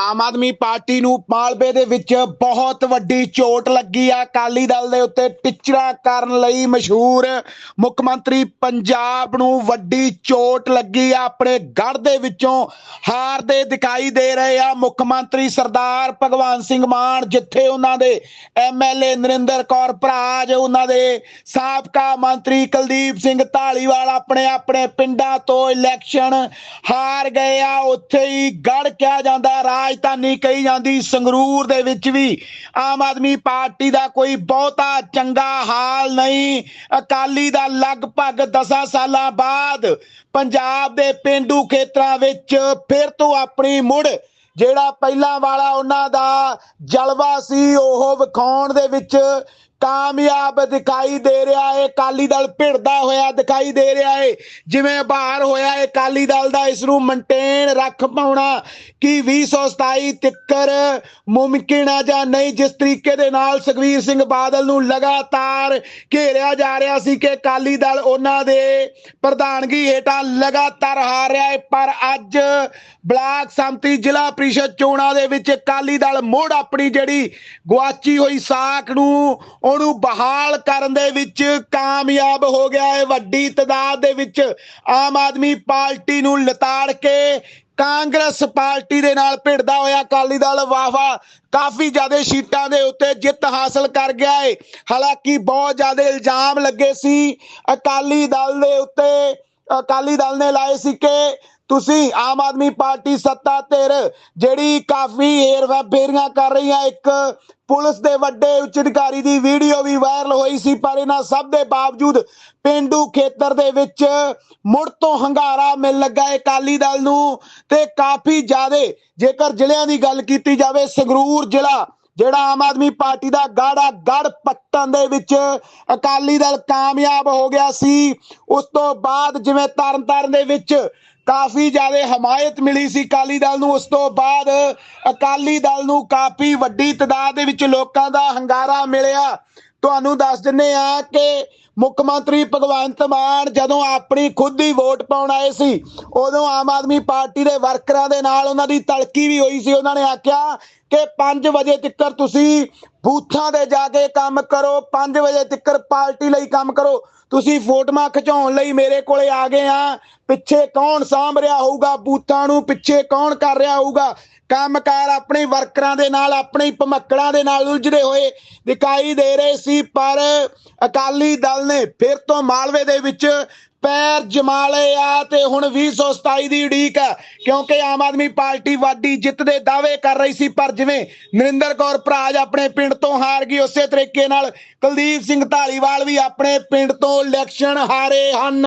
Aam Aadmi party ਨੂੰ ਮਾਲਵੇ ਦੇ ਵਿੱਚ ਬਹੁਤ ਵੱਡੀ ਚੋਟ ਲੱਗੀ ਆ। ਅਕਾਲੀ ਦਲ ਦੇ ਉੱਤੇ ਟਿਚੜਾ ਕਰਨ ਲਈ ਮਸ਼ਹੂਰ ਮੁੱਖ ਮੰਤਰੀ ਪੰਜਾਬ ਨੂੰ ਵੱਡੀ ਚੋਟ ਲੱਗੀ ਆ। ਆਪਣੇ ਗੜ ਦੇ ਵਿੱਚੋਂ ਹਾਰਦੇ ਦਿਖਾਈ ਦੇ ਰਹੇ ਆ ਮੁੱਖ ਮੰਤਰੀ ਸਰਦਾਰ ਭਗਵੰਤ ਸਿੰਘ ਮਾਨ, ਜਿੱਥੇ ਉਹਨਾਂ ਦੇ ਐਮਐਲਏ ਨਰਿੰਦਰ ਕੌਰ ਭਰਾਜ ਉਹਨਾਂ ਦੇ ਸਾਬਕਾ ਮੰਤਰੀ ਕੁਲਦੀਪ ਸਿੰਘ ਢਾਲੀਵਾਲ ਆਪਣੇ ਆਪਣੇ ਪਿੰਡਾਂ ਤੋਂ ਇਲੈਕਸ਼ਨ ਹਾਰ ਗਏ ਆ। ਉੱਥੇ ਹੀ ਗੜ ਕਿਹਾ ਜਾਂਦਾ, ਰਾਜ ਰਾਜਧਾਨੀ ਕਹੀ ਜਾਂਦੀ, ਸੰਗਰੂਰ ਦੇ ਵਿੱਚ ਵੀ ਆਮ ਆਦਮੀ ਪਾਰਟੀ ਦਾ ਕੋਈ ਬਹੁਤਾ ਚੰਗਾ ਹਾਲ ਨਹੀਂ। ਅਕਾਲੀ ਦਾ ਲਗਭਗ 10 ਸਾਲਾਂ ਬਾਅਦ ਪੰਜਾਬ ਦੇ ਪਿੰਡੂ ਖੇਤਰਾਂ ਵਿੱਚ ਫਿਰ ਤੋਂ ਆਪਣੀ ਮੁੜ, ਜਿਹੜਾ ਪਹਿਲਾਂ ਵਾਲਾ ਉਹਨਾਂ ਦਾ ਜਲਵਾ ਸੀ, ਉਹ ਵਿਖਾਉਣ ਦੇ ਵਿੱਚ ਕਾਮਯਾਬ ਦਿਖਾਈ ਦੇ ਰਿਹਾ ਹੈ ਅਕਾਲੀ ਦਲ ਭਿੜਦਾ ਹੋਇਆ ਦਿਖਾਈ ਦੇ ਰਿਹਾ ਹੈ ਜਿਵੇਂ ਬਾਹਰ ਹੋਇਆ ਹੈ ਅਕਾਲੀ ਦਲ ਦਾ ਇਸ ਨੂੰ ਮੇਨਟੇਨ ਰੱਖ ਪਾਉਣਾ ਕਿ 2027 ਤਿੱਕਰ ਮੁਮਕਿਨ ਹੈ ਜਾਂ ਨਹੀਂ। ਜਿਸ ਤਰੀਕੇ ਦੇ ਨਾਲ ਸੁਖਵੀਰ ਸਿੰਘ ਬਾਦਲ ਨੂੰ ਲਗਾਤਾਰ ਘੇਰਿਆ ਜਾ ਰਿਹਾ ਸੀ ਕਿ ਅਕਾਲੀ ਦਲ ਉਹਨਾਂ ਦੇ ਪ੍ਰਧਾਨਗੀ ਹੇਠਾਂ ਲਗਾਤਾਰ ਹਾਰ ਰਿਹਾ ਹੈ ਪਰ ਅੱਜ ਬਲਾਕ ਸੰਮਤੀ ਜ਼ਿਲ੍ਹਾ ਪ੍ਰੀਸ਼ਦ ਚੋਣਾਂ ਦੇ ਵਿੱਚ ਅਕਾਲੀ ਦਲ ਮੁੜ ਆਪਣੀ ਜਿਹੜੀ ਗਵਾਚੀ ਹੋਈ ਸਾਖ ਨੂੰ ਉਹਨੂੰ ਬਹਾਲ ਕਰਨ ਦੇ ਵਿੱਚ ਕਾਮਯਾਬ ਹੋ ਗਿਆ ਹੈ ਵੱਡੀ ਤਦਾਦ ਦੇ ਵਿੱਚ ਆਮ ਆਦਮੀ ਪਾਰਟੀ ਨੂੰ ਲਤਾੜ ਕੇ ਕਾਂਗਰਸ ਪਾਰਟੀ ਦੇ ਨਾਲ ਭਿੜਦਾ ਹੋਇਆ ਅਕਾਲੀ ਦਲ ਵਾਵਾ ਕਾਫੀ ਜ਼ਿਆਦਾ ਸੀਟਾਂ ਦੇ ਉੱਤੇ ਜਿੱਤ ਹਾਸਲ ਕਰ ਗਿਆ ਹੈ ਹਾਲਾਂਕਿ ਬਹੁਤ ਜ਼ਿਆਦਾ ਇਲਜ਼ਾਮ ਲੱਗੇ ਸੀ ਅਕਾਲੀ ਦਲ ਦੇ ਉੱਤੇ, ਅਕਾਲੀ ਦਲ ਨੇ ਲਾਏ ਸੀ ਕਿ ਤੁਸੀਂ ਆਮ ਆਦਮੀ ਪਾਰਟੀ ਸੱਤਾ ਧਿਰ ਜਿਹੜੀ ਕਾਫੀ ਏਰ ਫੇਰੀਆਂ ਕਰ ਰਹੀ ਆ ਇੱਕ ਪੁਲਿਸ ਦੇ ਵੱਡੇ ਉੱਚ ਅਧਿਕਾਰੀ ਦੀ ਵੀਡੀਓ ਵੀ ਵਾਇਰਲ ਹੋਈ ਸੀ, ਪਰ ਇਹਨਾਂ ਸਭ ਦੇ ਬਾਵਜੂਦ ਪਿੰਡੂ ਖੇਤਰ ਦੇ ਵਿੱਚ ਮੁੜ ਤੋਂ ਹੰਗਾਰਾ ਮਿਲ ਲੱਗਾ ਹੈ ਅਕਾਲੀ ਦਲ ਨੂੰ ਤੇ ਕਾਫੀ ਜ਼ਿਆਦਾ ਜੇਕਰ ਜ਼ਿਲ੍ਹਿਆਂ ਦੀ ਗੱਲ ਕੀਤੀ ਜਾਵੇ, ਸੰਗਰੂਰ ਜ਼ਿਲ੍ਹਾ ਜਿਹੜਾ ਆਮ ਆਦਮੀ ਪਾਰਟੀ ਦਾ ਗਾੜਾ ਗੜ ਪੱਟਣ ਦੇ ਵਿੱਚ ਅਕਾਲੀ ਦਲ ਕਾਮਯਾਬ ਹੋ ਗਿਆ ਸੀ, ਉਸ ਤੋਂ ਬਾਅਦ ਜਿਵੇਂ ਤਰਨਤਾਰਨ ਦੇ ਵਿੱਚ ਕਾਫੀ ਜ਼ਿਆਦਾ ਹਮਾਇਤ ਮਿਲੀ ਸੀ ਅਕਾਲੀ ਦਲ ਨੂੰ, ਉਸ ਤੋਂ ਬਾਅਦ ਅਕਾਲੀ ਦਲ ਨੂੰ ਕਾਫੀ ਵੱਡੀ ਤਦਾਦ ਦੇ ਵਿੱਚ ਲੋਕਾਂ ਦਾ ਹੰਗਾਰਾ ਮਿਲਿਆ। ਤੁਹਾਨੂੰ ਦੱਸ ਦਿੰਨੇ ਆ ਕਿ ਮੁੱਖ ਮੰਤਰੀ ਭਗਵੰਤ ਮਾਨ ਜਦੋਂ ਆਪਣੀ ਖੁਦ ਹੀ ਵੋਟ ਪਾਉਣ ਆਏ ਸੀ, ਉਦੋਂ ਆਮ ਆਦਮੀ ਪਾਰਟੀ ਦੇ ਵਰਕਰਾਂ ਦੇ ਨਾਲ ਉਹਨਾਂ ਦੀ ਤਲਕੀ ਵੀ ਹੋਈ ਸੀ। ਉਹਨਾਂ ਨੇ ਆਖਿਆ ਕਿ 5 ਵਜੇ ਤੱਕ ਤੁਸੀਂ ਬੂਥਾਂ ਦੇ ਜਾ ਕੇ ਕੰਮ ਕਰੋ 5 ਵਜੇ ਤੱਕ ਪਾਰਟੀ ਲਈ ਕੰਮ ਕਰੋ। ਤੁਸੀਂ ਫੋਟੋਆਂ ਖਿਚਾਉਣ ਲਈ ਮੇਰੇ ਕੋਲੇ ਆ ਗਏ ਆ। ਪਿੱਛੇ ਕੌਣ ਸਾਂਭ ਰਿਹਾ ਹੋਊਗਾ? ਬੂਥਾਂ ਨੂੰ ਪਿੱਛੇ ਕੌਣ ਕਰ ਰਿਹਾ ਹੋਊਗਾ? ਕੰਮਕਾਰ ਆਪਣੇ ਵਰਕਰਾਂ ਦੇ ਨਾਲ, ਆਪਣੇ ਭਮੱਕੜਾਂ ਦੇ ਨਾਲ ਉਲਝਦੇ ਹੋਏ ਦਿਖਾਈ ਦੇ ਰਹੇ ਸੀ, ਪਰ ਅਕਾਲੀ ਦਲ ਨੇ ਫਿਰ ਤੋਂ ਮਾਲਵੇ ਦੇ ਵਿੱਚ ਪੈਰ ਜਮਾ ਲਏ ਆ ਤੇ ਹੁਣ 2027 ਦੀ ਉਡੀਕ ਹੈ, ਕਿਉਂਕਿ ਆਮ ਆਦਮੀ ਪਾਰਟੀ ਵਾਡੀ ਜਿੱਤ ਦੇ ਦਾਅਵੇ ਕਰ ਰਹੀ ਸੀ, ਪਰ ਜਿਵੇਂ ਨਰਿੰਦਰ ਕੌਰ ਭਰਾਜ ਆਪਣੇ ਪਿੰਡ ਤੋਂ ਹਾਰ ਗਈ, ਉਸੇ ਤਰੀਕੇ ਨਾਲ ਕੁਲਦੀਪ ਸਿੰਘ ਢਾਲੀਵਾਲ ਵੀ ਆਪਣੇ ਪਿੰਡ ਤੋਂ ਇਲੈਕਸ਼ਨ ਹਾਰੇ ਹਨ।